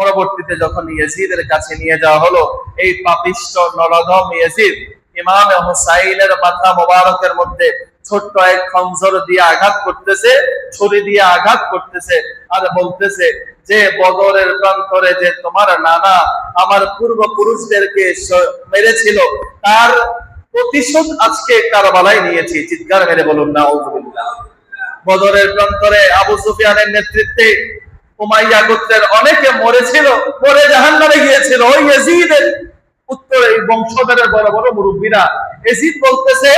পরবর্তীতে যখন ইয়াজিদের কাছে নিয়ে যাওয়া হলো, এই পাপিষ্ট নরধম ইয়াজিদ ইমাম হুসাইনের মাথা মোবারকের মধ্যে ছোট্ট এক খঞ্জর দিয়ে আঘাত করতেছে, ছুরি দিয়ে আঘাত করতেছে আর বলতেছে যে, বদরের প্রান্তরে যে তোমার নানা আমার পূর্বপুরুষদেরকে স- মেরেছিল, তার প্রতিশোধ আজকে কারবালায় নিয়েছি। চিৎকার মেরে বলুন না বদরের প্রান্তরে আবু সুফিয়ানের নেতৃত্বে উমাইয়া গোত্রের অনেকে মরেছিল, মরে জাহান্নামে গিয়েছিল। ওই ইয়াজিদের উত্তরে এই বংশধরের বড় বড় মুরব্বীরা। এজিদ বলতেছে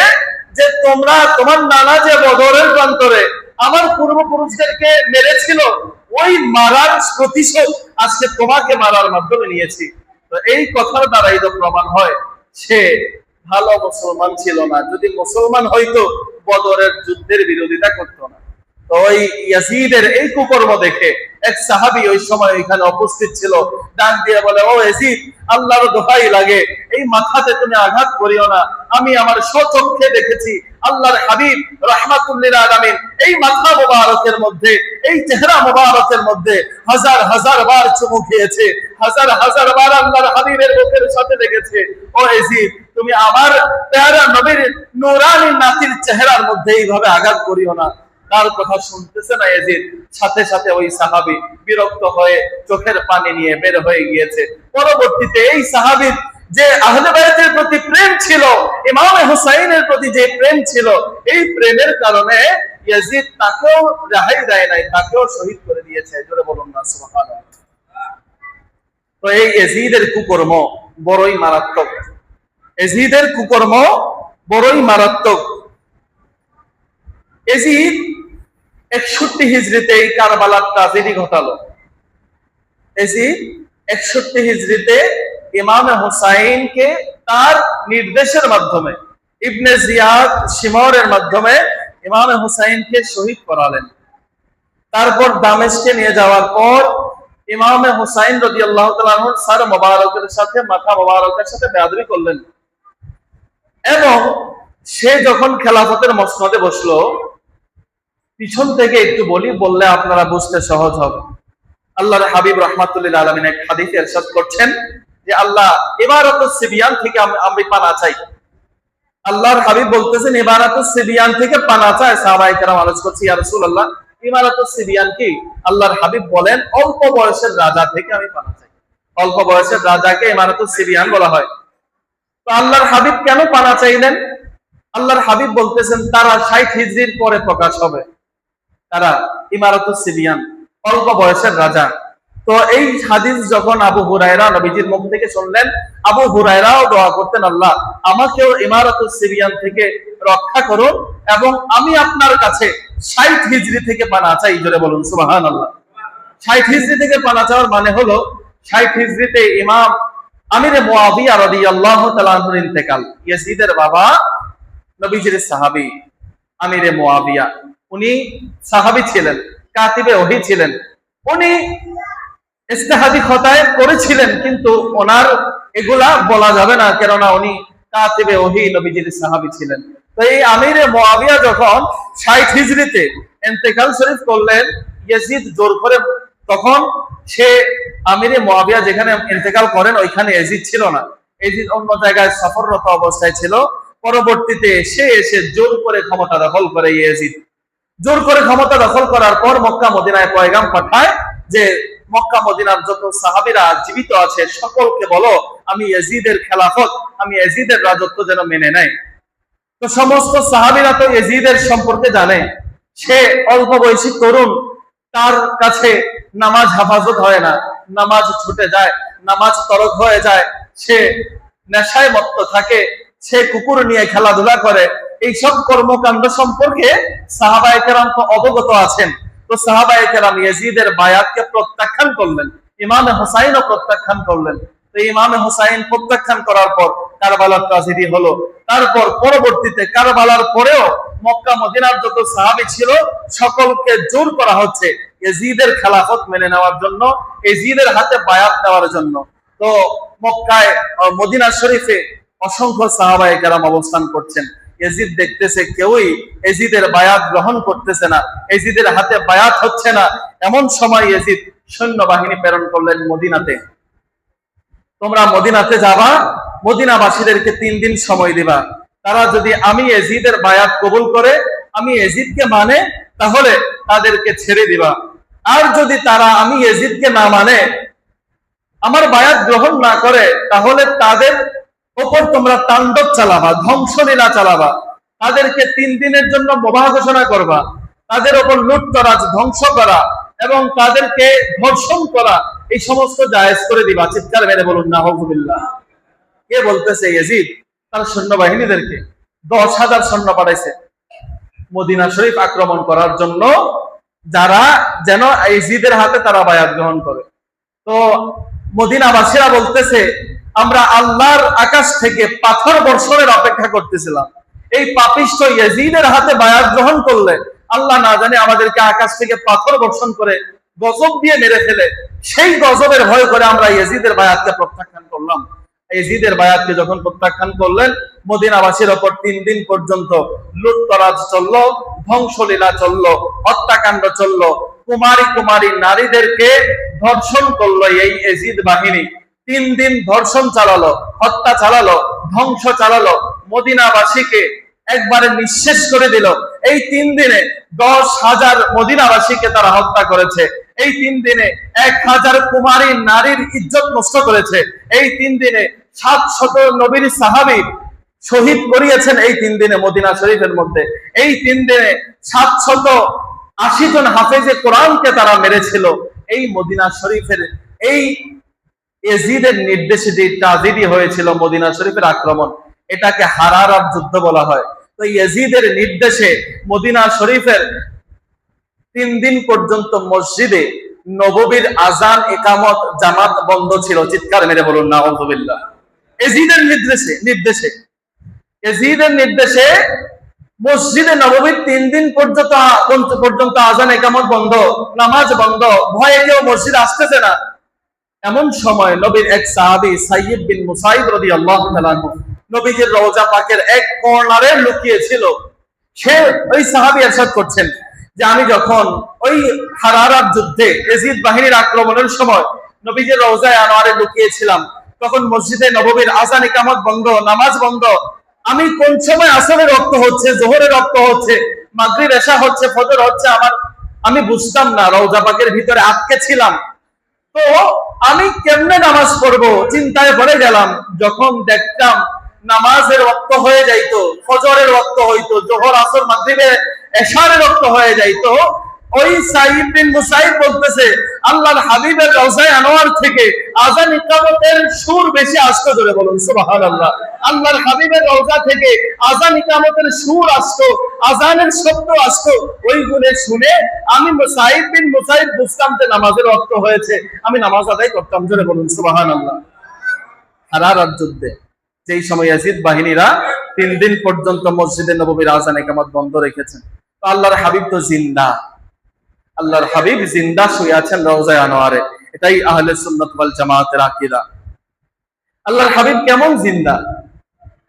যে, তোমরা তোমার নানা যে বদরের প্রান্তরে আমার পূর্বপুরুষদেরকে মেরেছিল, ওই মারার প্রতিশোধ আজকে তোমাকে মারার মাধ্যমে নিয়েছি। তো এই কথার দ্বারাই তো প্রমাণ হয়, সে ভালো মুসলমান ছিল না। যদি মুসলমান হইতো, বদরের যুদ্ধের বিরোধিতা করতো না। তো ওই ইয়াজিদের এই কুকর্ম দেখে এক সাহাবী ওই সময় ওইখানে উপস্থিত ছিল, ডাক দিয়ে বলে, ও ইয়াজিদ, আল্লাহর দোহাই লাগে। এই মাথাতে তুমি আঘাত করিও না। আমি আমার স্বচক্ষে দেখেছি আল্লাহর হাবিব রাহমাতুল্লিল আলামিন এই মাথা মোবারকের মধ্যে, এই চেহারা মোবারকের মধ্যে হাজার হাজার বার চুমু খেয়েছে। হাজার হাজার বার আল্লাহর হাবিবের মুখের সাথে লেগেছে ও ইয়াজিদ, তুমি আমার পেয়ারা নবীর নূরানি নাতির চেহারার মধ্যে এইভাবে আঘাত করিও না। তার কথা শুনতেছে না এজিদ? সাথে সাথে ওই সাহাবি বিরক্ত হয়ে চোখের পানি নিয়ে বের হয়ে গিয়েছে। পরবর্তীতে এই সাহাবির যে আহলে বায়াতের প্রতি প্রেম ছিল, ইমাম হুসাইনের প্রতি যে প্রেম ছিল, এই প্রেমের কারণে ইয়াজিদ তাকেও রেহাই দেয় নাই, তাকেও শহীদ করে দিয়েছে। জোরে বলুন না, সুবহানাল্লাহ। তো এই এজিদের কুকর্ম বড়ই মারাত্মক। এজিদের কুকর্ম বড়ই মারাত্মক। এজিদ একষট্টি হিজড়িতে এই কারবালার ট্রাজেডি ঘটালো। এজিদ একষট্টি হিজড়িতে ইমাম হুসাইনকে তার নির্দেশের মাধ্যমে, ইবনে জিয়াদ শিমরের মাধ্যমে ইমাম হুসাইনকে শহীদ করালেন। তারপর দামেশকে নিয়ে যাওয়ার পর ইমামে হুসাইন রদি আল্লাহ সার মোবারকের সাথে, মাথা মোবারকের সাথে বেয়াদবি করলেন। এবং সে যখন খেলাফতের মসনদে বসল পিছন থেকে একটু বলি, বললে আপনারা বুঝতে সহজ হবে। আল্লাহর হাবিব রহমাতুল্লিল আলমিন এক হাদিস এরশাদ করছেন যে, আল্লাহ এবারত সিবিয়ান থেকে আমি পানা চাই। আল্লাহর হাবিব বলতেছেন ইবারাত সিবিয়ান থেকে পানা চায় সাহাবাই কেরাম আলোচ করছি, ইয়া রাসূলুল্লাহ ইবারাত সিবিয়ান কি? আল্লাহর হাবিব বলেন, অল্প বয়সের রাজা থেকে আমি পানা চাই। অল্প বয়সের রাজাকে ইমারাত সিবিয়ান বলা হয়। তো আল্লাহর হাবিব কেন পানা চাইলেন? আল্লাহর হাবিব বলতেছেন, তারা ষাট হিজরির পরে প্রকাশ হবে। তারা ইমারত সিবিয়ান, অল্প বয়সের রাজা। তো এই হাদিস যখন আবু হুরায়রা নবীজির মুখ থেকে শুনলেন, আবু হুরায়রাও দোয়া করতেন, আল্লাহ, আমাকেও ইমারত সিবিয়ান থেকে রক্ষা করুন এবং আমি আপনার কাছে ষাট হিজরি থেকে পানা চাই। জোরে বলুন সুবাহান আল্লাহ ষাট হিজরি থেকে পানা চাওয়ার মানে হলো, ষাট হিজরিতে ইমাম আমিরে মুয়াবিয়া রাদিয়াল্লাহু তাআলা আনহুর ইন্তেকাল। ইয়াজিদের বাবা নবীজির সাহাবী আমিরে মুয়াবিয়া উনি সাহাবী ছিলেন, কাতিবে ওহী ছিলেন। উনি ইস্তেহাদি খতায় করেছিলেন, কিন্তু ওনার এগুলা বলা যাবে না, কেননা উনি কাতিবে ওহী নবীজির সাহাবী ছিলেন। তো এই মুয়াবিয়া যখন ষাট হিজরিতে ইন্তেকাল শরীফ করলেন জোর করে তখন সে আমিরে মুয়াবিয়া যেখানে ইন্তেকাল করেন, ওইখানে এজিদ ছিল না। এজিদ অন্য জায়গায় সফররত অবস্থায় ছিল। পরবর্তীতে সে এসে জোর করে ক্ষমতা দখল করে ইয়েজিদ। জোর করে ক্ষমতা দখল করার পর মক্কা মদিনায় পয়গাম পাঠায় যে, মক্কা মদিনার যত সাহাবিরা জীবিত আছে, সকলকে বলো, আমি এজিদের খেলাফত, আমি এজিদের রাজত্ব যেন মেনে নেয়। তো সমস্ত সাহাবিরা তো এজিদের সম্পর্কে জানে। সে অল্প বয়সী তরুণ, তার কাছে নামাজ হেফাজত হয় না। নামাজ ছুটে যায়, নামাজ তরক হয়ে যায়। সে নেশায় মত্ত থাকে, সে কুকুর নিয়ে খেলাধুলা করে। এই সব কর্মকাণ্ড সম্পর্কে সাহাবায়ে কেরাম তো অবগত আছেন। তো সাহাবায়ে কেরাম ইয়াজিদের বায়াতকে প্রত্যাখ্যান করলেন, ইমামে হুসাইনও প্রত্যাখ্যান করলেন। তো ইমামে হুসাইন প্রত্যাখ্যান করার পর কারবালার ট্রাজেডি হলো। তারপর পরবর্তীতে কারবালার পরেও মক্কা মদিনার যত সাহাবী ছিল, সকলকে জোর করা হচ্ছে এজিদের খেলাফত মেনে নেওয়ার জন্য এজিদের হাতে বায়াত দেওয়ার জন্য। তো মক্কায়, মদিনা শরীফে অসংখ্য সাহাবায়ে কেরাম অবস্থান করছেন। এজিদ দেখতেছে কেউই এজিদের বায়াত গ্রহণ করতেছে না, এজিদের হাতে বায়াত হচ্ছে না। এমন সময় এজিদ সৈন্যবাহিনী প্রেরণ করলেন মদিনাতে। তোমরা মদিনাতে যাবা, মদিনাবাসীদেরকে তিন দিন সময় দিবা। তারা যদি আমি এজিদের বায়াত কবুল করে, আমি এজিদকে মানে তাহলে তাদেরকে ছেড়ে দিবা। আর যদি তারা আমি এজিদকে না মানে আমার বায়াত গ্রহণ না করে, তাহলে তাদের ওপর তোমরা তাণ্ডব চালাবা, ধ্বংসলীলা চালাবা। তাদেরকে তিন দিনের জন্য বোমা ঘোষণা করবা। তাদের ওপর লুটতরাজ, ধ্বংস করা এবং তাদেরকে ধর্ষণ করা, এই সমস্ত জায়েজ করে দিবা। চিৎকার মেরে বলুন না হজুবিল্লাহ কে বলতেছে, ইয়াজিদ? তার সৈন্যবাহিনীদেরকে। দশ হাজার সৈন্য পাঠাইছে। মদিনা শরীফ আক্রমণ করার জন্য যারা যেন ইজিদের হাতে তারা বায়াত গ্রহণ করে। তো মদিনাবাসীরা বলতেছে আমরা আল্লাহর আকাশ থেকে পাথর বর্ষণের অপেক্ষা করতেছিলাম। এই পাপিষ্ট ইয়াজিদের হাতে বায়াত গ্রহণ করলে আল্লাহ না জানে আমাদেরকে আকাশ থেকে পাথর বর্ষণ করে গজব দিয়ে মেরে ফেলে। সেই গজবের ভয় করে আমরা ইয়াজিদের বায়াতকে প্রত্যাখ্যান করলাম। এজিদের বায়াতকে যখন প্রত্যাখ্যান করলেন, মদিনাবাসীর ওপর তিন দিন পর্যন্ত লুটতরাজ চলল, ধ্বংসলীলা চলল, হত্যাকাণ্ড চলল। কুমারী কুমারী নারীদেরকে ধর্ষণ করল এই এজিদ বাহিনী। তিন দিন ধর্ষণ চালালো, হত্যা চালালো, ধ্বংস চালালো, মদিনাবাসীকে একবারে নিঃশেষ করে দিল। এই তিন দিনে দশ হাজার মদিনাবাসীকে তারা হত্যা করেছে। এই তিন দিনে এক হাজার কুমারী নারীর ইজ্জত নষ্ট করেছে। এই তিন দিনে সাত শত নবীর সাহাবি শহীদ করিয়েছেন এই তিন দিনে মদিনা শরীফের মধ্যে। এই তিন দিনে সাত শত আশি জন হাফেজে কোরআনকে তারা মেরেছিল। এই মদিনা শরীফের এই এজিদের নির্দেশে যে ট্রাজেডি হয়েছিল মদিনা শরীফের আক্রমণ। এটাকে হারারার যুদ্ধ বলা হয়। তো ইয়াজিদের নির্দেশে মদিনা শরীফের তিন দিন পর্যন্ত মসজিদে নববীর আজান একামত, জামাত বন্ধ ছিল। চিৎকার মেরে বলুন না আলহামদুলিল্লাহ এজিদের নির্দেশে নির্দেশে। এজিদের নির্দেশে মসজিদে নববীর তিন দিন পর্যন্ত পর্যন্ত আজান একামত বন্ধ, নামাজ বন্ধ। ভয়ে কেউ মসজিদ আসতেছে না। এমন সময় নবীর এক সাহাবি সাইয়দ বিন মুসাইদ রদি আল্লাহ নবীজির রওজা পাকের এক কর্নারে লুকিয়ে ছিল সে ওই সাহাবি এরশাদ করছেন যে আমি যখন ওই হারারার যুদ্ধে এজিদ বাহিনীর আক্রমণের সময় নবীজির রওজায় আনোয়ারে লুকিয়েছিলাম, তখন মসজিদে নববীর আজান ইকামত বন্ধ, নামাজ বন্ধ। আমি কোন সময় আসলে রক্ত হচ্ছে জোহরে রক্ত হচ্ছে, মাগরিব, এশা হচ্ছে, ফজর হচ্ছে, আমার আমি বুঝতাম না রওজা পাকের ভিতরে আটকে ছিলাম। তো আমি কেমনে নামাজ পড়ব? চিন্তায় পড়ে গেলাম। যখন দেখতাম নামাজের রক্ত হয়ে যাইতো, ফজরের রক্ত হইতো, জোহর, আসর মাধ্যমে এশারের রক্ত হয়ে যাইতো, ওই সাইব বিন মুসাইব বলতেছে আল্লাহর হাবিবের রওজায় আনোয়ার থেকে আজান ইকামতের সুর বেশি আসতো জোরে বলুন, সুবহানাল্লাহ। আল্লাহর হাবিবের রওজা থেকে আজান ইকামতের সুর আসতো, আজানের শব্দ আসতো। ওইগুলো শুনে আমি মুসাইব বিন মুসাইব বুঝতাম যে নামাজের রক্ত হয়েছে, আমি নামাজ আদায় করতাম জোরে বলুন, সুবহানাল্লাহ। হারারার যুদ্ধে। যেই সময় ইয়াজিদ বাহিনীরা তিন দিন পর্যন্ত মসজিদে নববীর আজান একামত বন্ধ রেখেছেন আল্লাহর হাবিব তো জিন্দা। আল্লাহর হাবিব জিন্দা শুয়ে আছেন রওজায় আনোয়ারে। এটাই আহলে সুন্নাত ওয়াল জামাতের আকীদা। আল্লাহর হাবিব কেমন জিন্দা?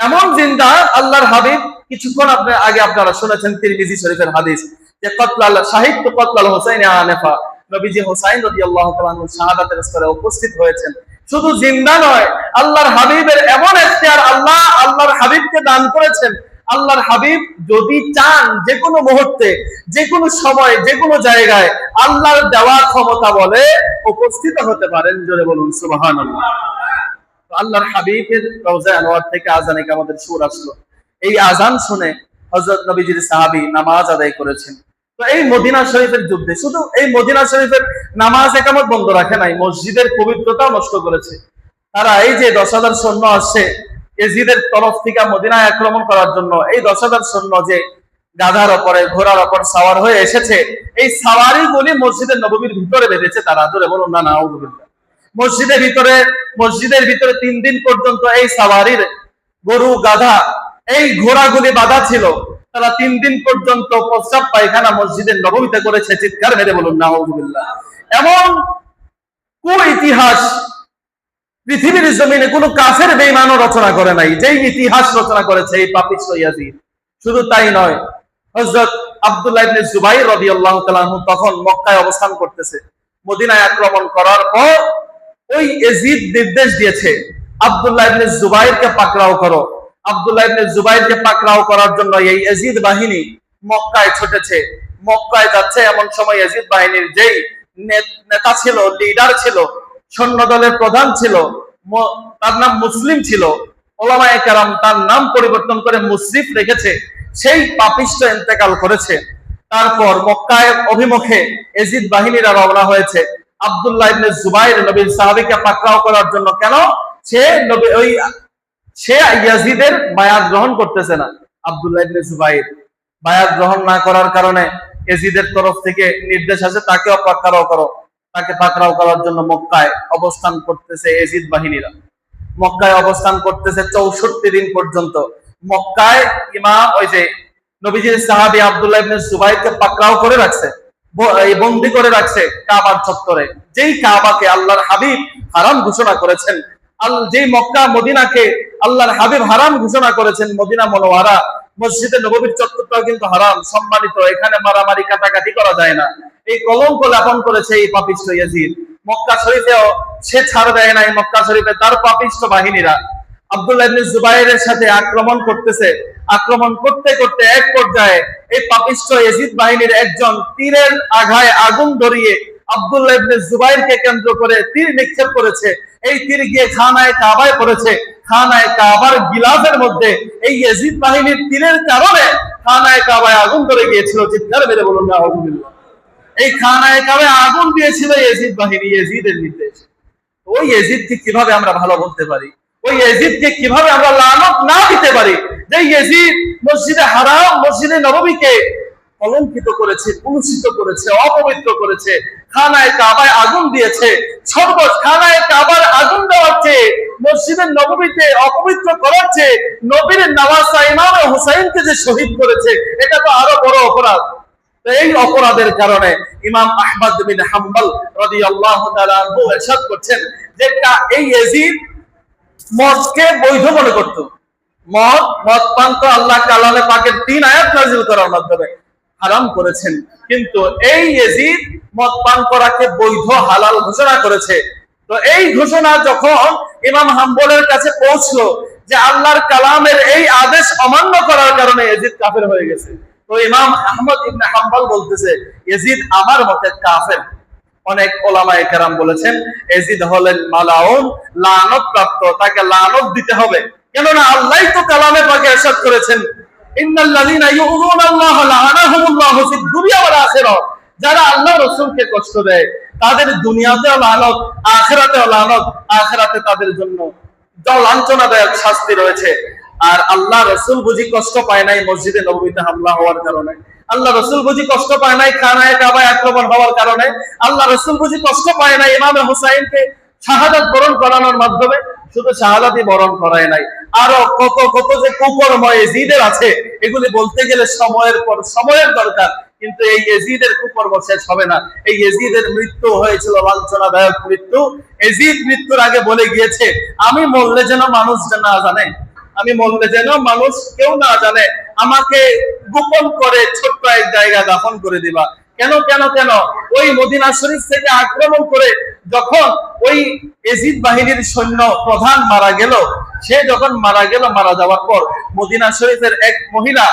এমন জিন্দা আল্লাহর হাবিব, কিছুক্ষণ আপনার আগে আপনারা শুনেছেন তিরমিজি শরীফের হাদিস যে কতলাল, সাহিত্য কতলাল হোসাইন আনেফা। নবীজি হোসাইন রাদিয়াল্লাহু তাআলা শাহাদাতের স্তরে উপস্থিত হয়েছেন। শুধু জিন্দা নয়, আল্লাহর হাবিবের এমন এখতিয়ার আল্লাহ, আল্লাহর হাবিবকে দান করেছেন। আল্লাহর হাবিব যদি চান যে কোনো মুহূর্তে, যে কোনো সময়, যে কোনো জায়গায় আল্লাহর দেওয়া ক্ষমতা বলে উপস্থিত হতে পারেন, জোরে বলুন সুবাহান আল্লাহর হাবিবের রওজা আনোয়ার থেকে আজান আমাদের সুর আসলো। এই আজান শুনে হজরত নবীজির সাহাবি নামাজ আদায় করেছেন। তো এই মদিনা শরীফের যুদ্ধে, শুধু এই মদিনা শরীফের নামাজ একামত বন্ধ রাখে নাই, মসজিদের পবিত্রতা নষ্ট করেছে। তারা এই যে দশ হাজার সৈন্য আসছে এজিদের তরফ থেকে মদিনায় আক্রমণ করার জন্য এই দশ হাজার সৈন্য যে গাধার ওপরে, ঘোড়ার ওপর সাওয়ার হয়ে এসেছে, এই সাওয়ারি গুলি মসজিদের নবমীর ভিতরে বেঁধেছে তারা ধরে বলুন না না মসজিদের ভিতরে মসজিদের ভিতরে তিন দিন পর্যন্ত এই সাওয়ারির গরু, গাধা, এই ঘোড়াগুলি বাধা ছিল। তারা তিন দিন পর্যন্ত প্রস্রাব পায়খানা মসজিদের নবমীতে করেছে, চিৎকার মেরে বলুন না এমন কু ইতিহাস পৃথিবীর জমিনে কোনো কাফের বেইমানও রচনা করে নাই, যেই ইতিহাস রচনা করেছে এই পাপিষ্ট ইয়াজিদ। শুধু তাই নয় হজরত আব্দুল্লাহ ইবনে জুবাইর রাদিয়াল্লাহু তাআলা তখন মক্কায় অবস্থান করতেছে। মদিনায় আক্রমণ করার পর ওই এজিদ নির্দেশ দিয়েছে, আব্দুল্লাহ ইবনে জুবাইরকে পাকড়াও করো। আব্দুল্লাহ ইবনে জুবাইরকে পাকড়াও করার জন্য এই এজিদ বাহিনী মক্কায় ছুটেছে। মক্কায় যাচ্ছে এমন সময় এজিদ বাহিনীর যেই নেতা ছিল লিডার ছিল সৈন্য দলের প্রধান ছিল তার নাম মুসলিম ছিল। ওলামায়ে কেরাম তার নাম পরিবর্তন করে মুসরিফ রেখেছে। সেই পাপিষ্ট ইন্তেকাল করেছে। তারপর মক্কায় অভিমুখে এজিদ বাহিনীরা রওনা হয়েছে। আব্দুল্লাহ জুবাইর সাহাবীকে পাকড়াও করার জন্য কেন? সে ওই, সে ইয়াজিদের গ্রহণ করতেছে না। আব্দুল্লাহ জুবাইর গ্রহণ না করার কারণে এজিদের তরফ থেকে নির্দেশ আছে তাকেও পাকড়াও করো। তাকে পাকড়াও করার জন্য মক্কায় অবস্থান করতেছে এজিদ বাহিনীরা। মক্কায় অবস্থান করতেছে চৌষট্টি দিন পর্যন্ত। মক্কায় ইমাম ওই যে নবীজির সাহাবী আব্দুল্লাহ ইবনে সুবাইরকে পাকড়াও করে রাখছে বন্দি করে রাখছে কাবার চত্বরে। যেই কাবাকে আল্লাহর হাবিব হারাম ঘোষণা করেছেন যেই মক্কা মদিনাকে আল্লাহর হাবিব হারাম ঘোষণা করেছেন, মদিনা মনোয়ারা, মসজিদে নববীর চত্বরটাও কিন্তু হারাম, সম্মানিত, এখানে মারামারি, কাটাকাটি করা যায় না। এই কলঙ্ক লেপন করেছে এই পাপিষ্ট ইয়াজিদ। মক্কা শরীফেও সে ছাড় দেয় নাই মক্কা শরীফে তার পাপিষ্ট বাহিনীরা। আব্দুল্লাহ জুবাইরের সাথে আক্রমণ করতেছে। আক্রমণ করতে করতে এক পর্যায়ে এই এজিদ বাহিনীর একজন তীরের আঘায় আগুন ধরিয়ে আব্দুল্লাহ ইবনে জুবাইরকে কেন্দ্র করে তীর নিক্ষেপ করেছে। এই তীর গিয়ে খানায় কাবায় পড়েছে। খানায় কাবার গিলাফের মধ্যে এই এজিদ বাহিনীর তীরের কারণে খানায় কাবায় আগুন ধরে গিয়েছিল। চিৎকার মেরে বলুন না এই খানায় কাবে আগুন দিয়েছিল এজিদ বাহিনী এজিদের নির্দেশ। ওই এজিদকে কীভাবে আমরা ভালো বলতে পারি? ওই এজিদকে কীভাবে আমরা লানত না দিতে পারি? যে এজিদ মসজিদে হারাম, মসজিদে নবমীকে কলঙ্কিত করেছে, কলুষিত করেছে, অপবিত্র করেছে, খানায় কাবায় আগুন দিয়েছে। সর্বত খানায় কাবার আগুন দেওয়াচ্ছে মসজিদের নবমীতে অপবিত্র করাচ্ছে নবীর নওয়াজা ইমাম হুসাইনকে যে শহীদ করেছে, এটা তো আরও বড় অপরাধ। এই অপরাধের কারণে ইমাম আহমদ বিন হাম্বল রাদিয়াল্লাহু তাআলা ইরশাদ করছেন যে এই ইয়াজিদ মদকে বৈধ মনে করত। মদ মদ পান তো আল্লাহ কালামে পাকের তিন আয়াত নাযিল করার মাধ্যমে হারাম করেছেন। কিন্তু এই ইয়াজিদ মদ পান করাকে বৈধ, হালাল ঘোষণা করেছে। তো এই ঘোষণা যখন ইমাম হাম্বলের কাছে পৌঁছলো যে আল্লাহর কালামের এই আদেশ অমান্য করার কারণে এজিদ কাফের হয়ে গেছে। তো ইমাম আহমদ ইবনে হাম্বল বলতেছে, ইয়াজিদ আমার মতে কাফের। অনেক ওলামায়ে কেরাম বলেছেন এজিদ হলেন মালাউন লানত প্রাপ্ত তাকে লানত দিতে হবে। কেননা আল্লাহই তো কালামে পাকে ইরশাদ করেছেন, ইন্নাল্লাযীনা ইউযুনা আল্লাহ লাআনাহুমুল্লাহু ফিদ দুনিয়া ওয়াল আখিরাহ। যারা আল্লাহ রাসূলকে কষ্ট দেয়, তাদের দুনিয়াতেও লানত, আখিরাতেও লানত, আখিরাতে তাদের জন্য লাঞ্ছনাদায়ক শাস্তি রয়েছে। আর আল্লাহ রসুল বুঝি কষ্ট পায় নাই মসজিদে নবমীতে হামলা হওয়ার কারণে। আল্লাহ রসুল বুঝি কষ্ট পায় নাই খানায় কাবায় আক্রমণ হওয়ার কারণে। আল্লাহ রসুল বুঝি কষ্ট পায় নাই ইমামে হুসাইনকে শাহাদাত বরণ করানোর মাধ্যমে। শুধু শাহাদাতই বরণ করায় নাই। আরও কত কত যে কুকর্ম এজিদের আছে, এগুলি বলতে গেলে সময়ের পর সময়ের দরকার। কিন্তু এই এজিদের কুকর্ম শেষ হবে না। এই এজিদের মৃত্যু হয়েছিল লাঞ্ছনাদায়ক মৃত্যু। এজিদ মৃত্যুর আগে বলে গিয়েছে, আমি মরলে যেন মানুষ না জানে। আমি মরলে যেন মানুষ কেউ না জানে, আমাকে গোপন করে ছোট্ট এক জায়গা দাফন করে দিবা। কেন কেন কেন? ওই মদিনা শরীফ থেকে আক্রমণ করে যখন ওই এজিদ বাহিনীর সৈন্য প্রধান মারা গেল, সে যখন মারা গেল, মারা যাওয়ার পর মদিনা শরীফের এক মহিলা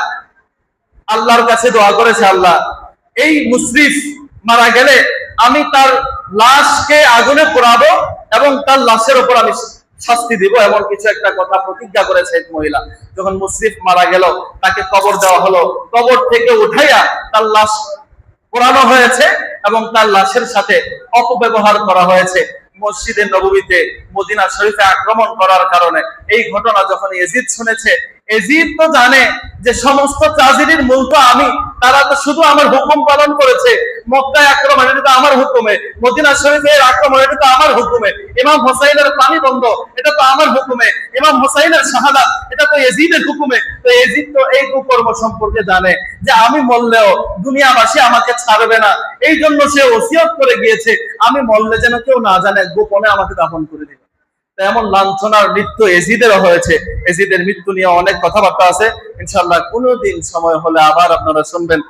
আল্লাহর কাছে দোয়া করেছে, আল্লাহ, এই মুসরিফ মারা গেলে আমি তার লাশকে আগুনে পোড়াবো এবং তার লাশের উপর আমি শাস্তি দিব এমন কিছু একটা কথা প্রতিজ্ঞা করেছে এক মহিলা। যখন মুসরিফ মারা গেল, তাকে কবর দেওয়া হলো। কবর থেকে উঠাইয়া তার লাশ পোড়ানো হয়েছে এবং তার লাশের সাথে অপব্যবহার করা হয়েছে। মসজিদে নবমীতে মদিনা শরীফে আক্রমণ করার কারণে। এই ঘটনা যখন এজিদ শুনেছে, এজিদ তো জানে যে সমস্ত ট্রাজেডির মূল তো আমি, তারা তো শুধু আমার হুকুম পালন করেছে। মক্কায় আক্রমণ আমার হুকুমে। মদিনা শরীফের আক্রমণ, এটা তো আমার হুকুমে। ইমাম হোসাইনের পানি বন্ধ, এটা তো আমার হুকুমে। ইমাম হোসাইনের শাহাদা এটা তো এজিদের হুকুমে। তো এজিদ তো এই কুকর্ম সম্পর্কে জানে যে আমি মরলেও দুনিয়াবাসী আমাকে ছাড়বে না। এই জন্য সে ওসিয়ত করে গিয়েছে, আমি মরলে যেন কেউ না জানে, গোপনে আমাকে দাফন করে দিবে। এমন লাঞ্ছনার মৃত্যু এজিদেরও হয়েছে। এজিদের মৃত্যু নিয়ে অনেক কথাবার্তা আছে। ইনশাল্লাহ কোনোদিন সময় হলে আবার আপনারা শুনবেন।